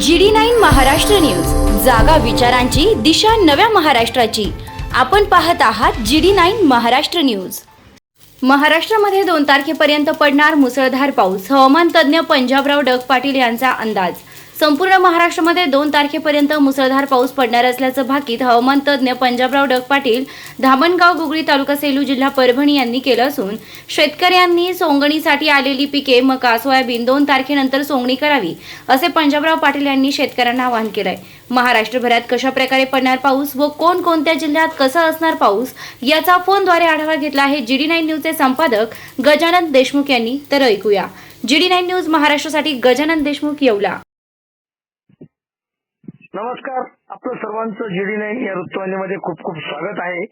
G D nine Maharashtra news. जागा विचारांची दिशा नव्या महाराष्ट्राची. आपण पाहत आहात G D nine Maharashtra news. महाराष्ट्रामध्ये दोन तारखेपर्यंत पडणार मुसळधार पाऊस. हवामान तज्ज्ञ पंजाबराव डग पाटील यांचा अंदाज. संपूर्ण महाराष्ट्रामध्ये दोन तारखेपर्यंत मुसळधार पाऊस पडणार असल्याचं भाकीत हवामान तज्ज्ञ पंजाबराव डग पाटील धामणगाव गुगळी तालुका सेलू जिल्हा परभणी यांनी केलं असून शेतकऱ्यांनी सोंगणीसाठी आलेली पिके मका सोयाबीन दोन तारखेनंतर सोंगणी करावी असे पंजाबराव पाटील यांनी शेतकऱ्यांना आवाहन केलंय. महाराष्ट्रभरात कशा प्रकारे पडणार पाऊस व कोणकोणत्या जिल्ह्यात कसा असणार पाऊस याचा फोनद्वारे आढावा घेतला आहे जीडी नाईन न्यूजचे संपादक गजानन देशमुख यांनी. तर ऐकूया. जीडी नाईन न्यूज महाराष्ट्रासाठी गजानन देशमुख येवला. नमस्कार. आपलं सर्वांचं जीडी नाईन या वृत्तवाहिनीमध्ये खूप खूप स्वागत आहे.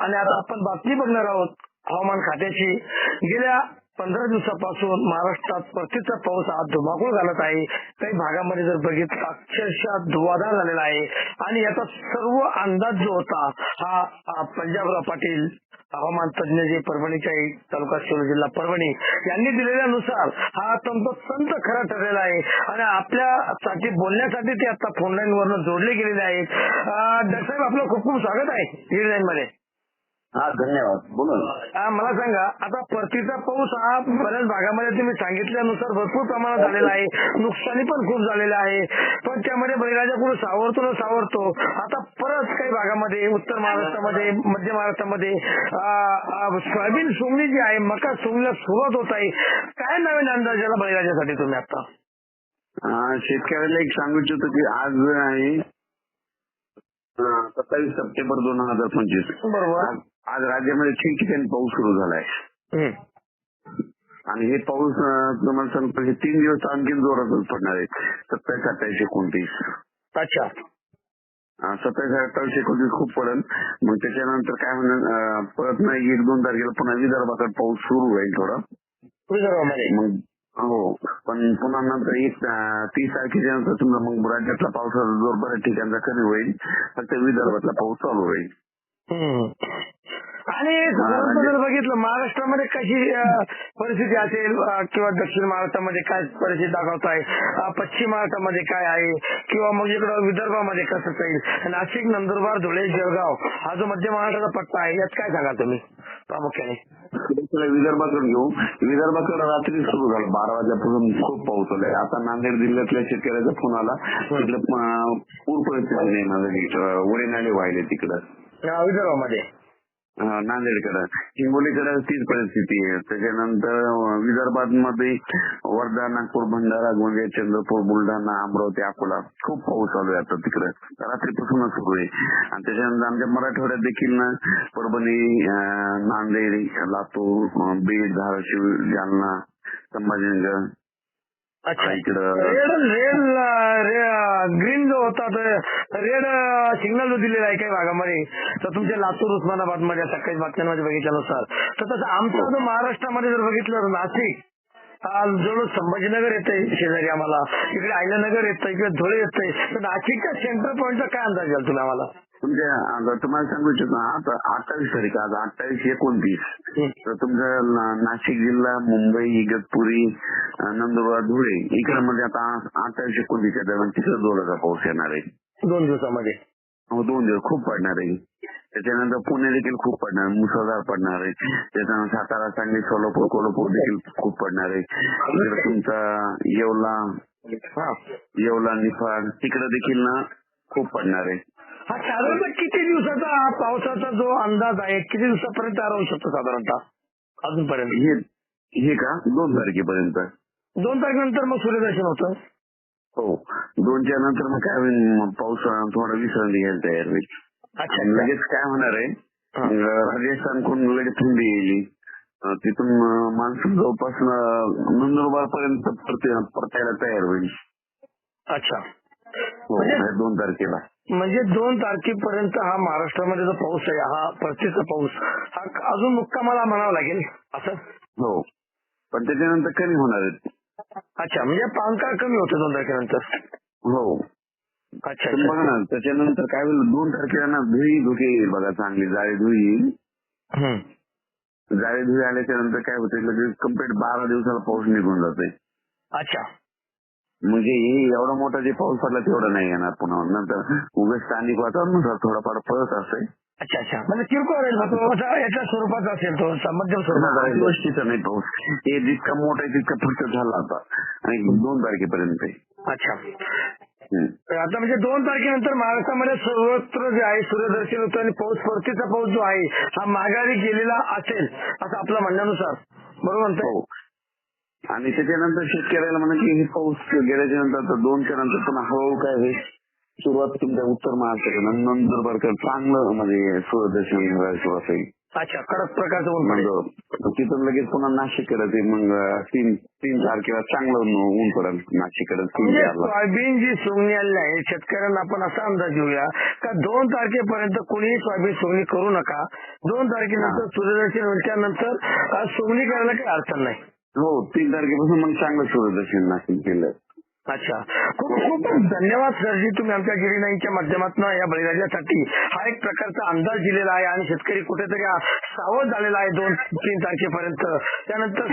आणि आता आपण बातमी बघणार आहोत हवामान खात्याची. गेल्या पंधरा दिवसापासून महाराष्ट्रात परतीचा पाऊस हा धुमाकूळ घालत आहे. काही भागामध्ये जर बघितलं अक्षरशः धुवाधार झालेला आहे. आणि याचा सर्व अंदाज जो होता हा हा पंजाबराव पाटील हवामान तज्ञ जे परभणीच्या आहे तालुका शिरूर जिल्हा परभणी यांनी दिलेल्यानुसार हा तंतोतंत खरा ठरलेला आहे. आणि आपल्यासाठी बोलण्यासाठी ते आता फोन लाईन वरनं जोडले गेलेले आहेत. डॉक्टर साहेब आपलं खूप खूप स्वागत आहे. मध्ये. हा धन्यवाद. बोला ना. अं, मला सांगा आता परतीचा पाऊस हा बऱ्याच भागामध्ये तुम्ही सांगितल्यानुसार भरपूर प्रमाणात झालेला आहे. नुकसानी पण खूप झालेलं आहे. पण त्यामध्ये बळीराजा पुढे सावरतो ना सावरतो आता परत काही भागामध्ये उत्तर महाराष्ट्रामध्ये मध्य महाराष्ट्रामध्ये सोयाबीन सोंगणी जी आहे मका सोंगणीला सुरुवात होत आहे. काय नवीन अंदाज याला बळीराजासाठी तुम्ही आता? शेतकऱ्याला एक सांगू इच्छितो की आज आहे सत्तावीस सप्टेंबर दोन हजार पंचवीस. बरोबर. आज- राज्यामध्ये ठिकठिकाणी पाऊस सुरू झालाय. आणि हे पाऊस तुम्हाला सांगतो हे तीन दिवस आणखीन जोरातच पडणार आहे सत्तावीस अठ्ठावीस एकोणतीस. अच्छा. सत्तावीस अठ्ठावीस एकोणतीस खूप पडेल. मग त्याच्यानंतर काय म्हणणार परत नाही एक दोन तारखेला पुन्हा विदर्भाकडे पाऊस सुरू होईल थोडा. मग हो. पण पुन्हा नंतर एक तीस तारखेच्या नंतर समजा मग राज्यातला पावसाचा जोर बऱ्याच ठिकाणचा कमी होईल. फक्त विदर्भातला पाऊस चालू होईल. आणि साधारणतः जर बघितलं. महाराष्ट्रामध्ये कशी अं, परिस्थिती असेल अं, किंवा दक्षिण महाराष्ट्रामध्ये काय परिस्थिती दाखवत आहे अं, पश्चिम महाराष्ट्रामध्ये काय आहे? किंवा मग इकडं विदर्भामध्ये कसं जाईल? नाशिक नंदुरबार धुळे जळगाव हा जो मध्य महाराष्ट्राचा पट्टा आहे यात काय सांगाल तुम्ही प्रामुख्याने? विदर्भाकडे घेऊ. विदर्भाकडे रात्री सुरू झालं. बारा वाजल्यापासून खूप पाऊस आलाय. आता नांदेड जिल्ह्यातल्या शेतकऱ्याचा फोन आला. तिकडे पूर परिस्थिती निर्माण झाली नाले वाहिले तिकडं. अं, विदर्भामध्ये. नांदेडकडे. हिंगोलीकडे तीच परिस्थिती आहे. त्याच्यानंतर विदर्भात मध्ये वर्धा नागपूर भंडारा गोंदिया चंद्रपूर बुलढाणा अमरावती अकोला खूप पाऊस चालू आहे आता तिकडे. रात्रीपासूनच सुरू आहे. आणि त्याच्यानंतर आमच्या मराठवाड्यात देखील ना परभणी नांदेड लातूर बीड धाराशिव जालना संभाजीनगर अच्छा. इकडं रेड रेड ग्रीन जो होता रेड सिग्नल जो दिलेला आहे काही भागामध्ये तर तुमच्या लातूर उस्मानाबादमध्ये सकाळी बातम्यांमध्ये बघितल्यानुसार. तर तसं आमचा जो महाराष्ट्रामध्ये जर बघितलं तर नाशिक हा जवळ संभाजीनगर येतंय शेजारी आम्हाला. इकडे आयल्यानगर येतं इकडे धुळे येतंय. तर नाशिकच्या सेंटर पॉईंटचा काय अंदाज द्याल तुम्ही आम्हाला? तुमच्या आता तुम्हाला सांगू इच्छितो आता अठ्ठावीस तारीख आज अठ्ठावीस एकोणतीस. तर तुमचं नाशिक जिल्हा मुंबई इगतपुरी नंदुरबार धुळे इकडे म्हणजे आता अठ्ठावीस एकोणतीसच्या दरम्यान तिकडे जोराचा पाऊस येणार आहे. दोन दिवसामध्ये. हो दोन दिवस खूप पडणार आहे. त्याच्यानंतर पुणे देखील खूप पडणार आहे, मुसळधार पडणार आहे. त्याच्यानंतर सातारा सांगली सोलापूर कोल्हापूर देखील खूप पडणार आहे. तुमचा येवला येवला निफाड तिकडे देखील ना खूप पडणार आहे. हा साधारणतः किती दिवसाचा हा पावसाचा जो अंदाज आहे किती दिवसापर्यंत होऊ शकतो साधारणतः? अजूनपर्यंत. हे हे का? दोन तारखेपर्यंत. दोन तारखेनंतर मग सूर्यदर्शन होतं. हो. दोनच्या नंतर मग काय होईल? पाऊस थोडा विसरणी घ्यायला तयार होईल. अच्छा लगेच काय होणार आहे? अं, राजस्थानकडून लगेच थंडी येईल. तिथून मान्सून जवळपास नंदुरबार पर्यंत परतायला तयार होईल. अच्छा. हो म्हणजे- ह्या दोन तारखेला. म्हणजे दोन तारखेपर्यंत हा महाराष्ट्रामध्ये जो पाऊस आहे हा परतीचा पाऊस हा अजून मुक्कामाला म्हणावा लागेल असं? हो. पण त्याच्यानंतर कमी होणार आहेत अच्छा म्हणजे पानकाळ कमी होतो दोन तारखेनंतर? हो. अच्छा पण बघा ना त्याच्यानंतर काय होईल? दोन तारखेला ना धुई धुके येईल बघा चांगली जाळी धुई येईल. हम्म. जाळी धुई आल्याच्यानंतर काय होते लगेच कंप्लीट बारा दिवसाला पाऊस निघून जाते अच्छा. म्हणजे हे एवढा मोठा जे पाऊस पडला तेवढा नाही येणार पुन्हा. नंतर उगाच स्थानिक वातावरणानुसार थोडाफार पडत असते अच्छा अच्छा. म्हणजे किरकोळ राहील ना तो असा याच्या स्वरूपाचा असेल तो मध्यम स्वरूपाचा. गोष्टीचा नाही पाऊस. हे जितका मोठा आहे तितका फक्त झाला आता. आणि दोन तारखेपर्यंत. अच्छा. आता म्हणजे दोन तारखेनंतर महाराष्ट्रामध्ये सर्वत्र जे आहे सूर्यदर्शन होतं आणि पाऊस परतीचा पाऊस जो आहे हा माघारी गेलेला असेल असं आपल्या म्हणण्यानुसार. बरोबर आणि त्याच्यानंतर शेतकऱ्याला म्हणा की हे पाऊस गेल्याच्यानंतर दोनच्या नंतर पुन्हा हळूहळू काय होईल सुरुवात तुमच्या उत्तर महाराष्ट्राकडे नंतर बरं चांगलं म्हणजे सूर्यदर्शन घडायला सुरुवात होईल. अच्छा कडक प्रकारचं पडेल. मग तिथून लगेच पुन्हा नाशिककडे ते मग तीन तीन तारखेला चांगलं ऊन पडेल नाशिककडे म्हणजे सोयाबीन जी सोंगणी आलेली आहे शेतकऱ्यांना आपण असा अंदाज घेऊया का दोन तारखेपर्यंत कोणीही सोयाबीन सोंगणी करू नका. दोन तारखेनंतर सूर्यदर्शन त्यानंतर सोंगणी करायला काही अडचण नाही. हो तीन तारखेपासून मग चांगलं सूर्यदर्शन नाशिक केलं. अच्छा. खूप खूप धन्यवाद सरजी. तुम्ही आमच्या गिरीनाईच्या माध्यमातून या बळीराजासाठी हा एक प्रकारचा अंदाज दिलेला आहे आणि शेतकरी कुठेतरी सावध झालेला आहे दोन तीन तारखेपर्यंत. त्यानंतर